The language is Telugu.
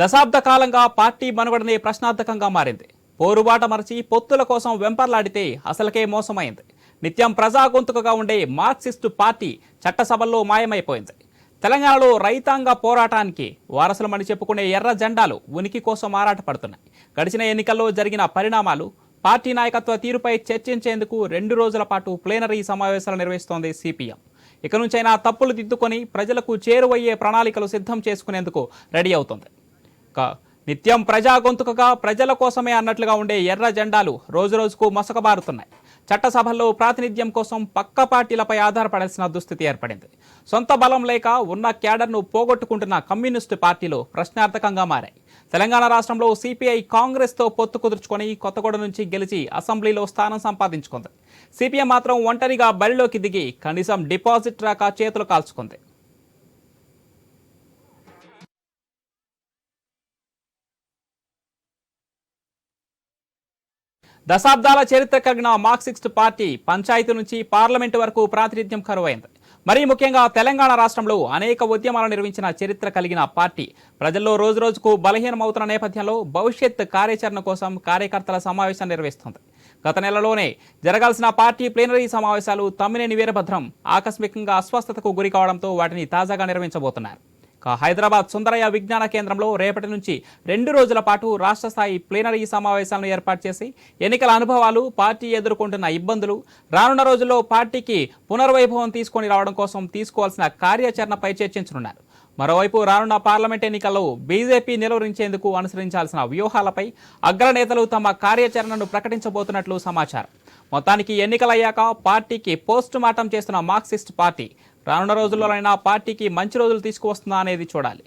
దశాబ్ద కాలంగా పార్టీ మనుగడనే ప్రశ్నార్థకంగా మారింది. పోరుబాట మరచి పొత్తుల కోసం వెంపర్లాడితే అసలకే మోసమైంది. నిత్యం ప్రజా గొంతుకగా ఉండే మార్క్సిస్టు పార్టీ చట్టసభల్లో మాయమైపోయింది. తెలంగాణలో రైతాంగ పోరాటానికి వారసులమని చెప్పుకునే ఎర్ర జెండాలు ఉనికి కోసం ఆరాటపడుతున్నాయి. గడిచిన ఎన్నికల్లో జరిగిన పరిణామాలు పార్టీ నాయకత్వ తీరుపై చర్చించేందుకు రెండు రోజుల పాటు ప్లేనరీ సమావేశాలు నిర్వహిస్తోంది సిపిఎం. ఇక నుంచైనా తప్పులు దిద్దుకొని ప్రజలకు చేరువయ్యే ప్రణాళికలు సిద్ధం చేసుకునేందుకు రెడీ అవుతోంది. క- నిత్యం ప్రజా గొంతుకగా ప్రజల కోసమే అన్నట్లుగా ఉండే ఎర్ర జెండాలు రోజురోజుకు మసకబారుతున్నాయి. చట్టసభల్లో ప్రాతినిధ్యం కోసం పక్క పార్టీలపై ఆధారపడాల్సిన దుస్థితి ఏర్పడింది. సొంత బలం లేక ఉన్న క్యాడర్ను పోగొట్టుకుంటున్న కమ్యూనిస్టు పార్టీలు ప్రశ్నార్థకంగా మారాయి. తెలంగాణ రాష్ట్రంలో సిపిఐ కాంగ్రెస్తో పొత్తు కుదుర్చుకొని కొత్తగూడ నుంచి గెలిచి అసెంబ్లీలో స్థానం సంపాదించుకుంది. సిపిఎం మాత్రం ఒంటరిగా బరిలోకి దిగి కనీసం డిపాజిట్ రాక చేతులు కాల్చుకుంది. దశాబ్దాల చరిత్ర కలిగిన మార్క్సిస్ట్ పార్టీ పంచాయతీ నుంచి పార్లమెంటు వరకు ప్రాతినిధ్యం కరువైంది. మరీ ముఖ్యంగా తెలంగాణ రాష్ట్రంలో అనేక ఉద్యమాలు నిర్వహించిన చరిత్ర కలిగిన పార్టీ. ప్రజల్లో రోజురోజుకు బలహీనమవుతున్న నేపథ్యంలో భవిష్యత్ కార్యాచరణ కోసం కార్యకర్తల సమావేశం నిర్వహిస్తుంది. గత నెలలోనే జరగాల్సిన పార్టీ ప్లీనరీ సమావేశాలు తమ్మినేని వీరభద్రం ఆకస్మికంగా అస్వస్థతకు గురి కావడంతో వాటిని తాజాగా నిర్వహించబోతున్నారు. హైదరాబాద్ సుందరయ్య విజ్ఞాన కేంద్రంలో రేపటి నుంచి రెండు రోజుల పాటు రాష్ట్ర స్థాయి ప్లీనరీ సమావేశాలను ఏర్పాటు చేసి ఎన్నికల అనుభవాలు పార్టీ ఎదుర్కొంటున్న ఇబ్బందులు రానున్న రోజుల్లో పార్టీకి పునర్వైభవం తీసుకొని రావడం కోసం తీసుకోవాల్సిన కార్యాచరణపై చర్చించనున్నారు. మరోవైపు రానున్న పార్లమెంట్ ఎన్నికల్లో బీజేపీ నిలువరించేందుకు అనుసరించాల్సిన వ్యూహాలపై అగ్రనేతలు తమ కార్యాచరణను ప్రకటించబోతున్నట్లు సమాచారం. మొత్తానికి ఎన్నికలయ్యాక పార్టీకి పోస్ట్ మార్టం చేస్తున్న మార్క్సిస్ట్ పార్టీ రానున్న రోజుల్లోనైనా పార్టీకి మంచి రోజులు తీసుకువస్తుందా అనేది చూడాలి.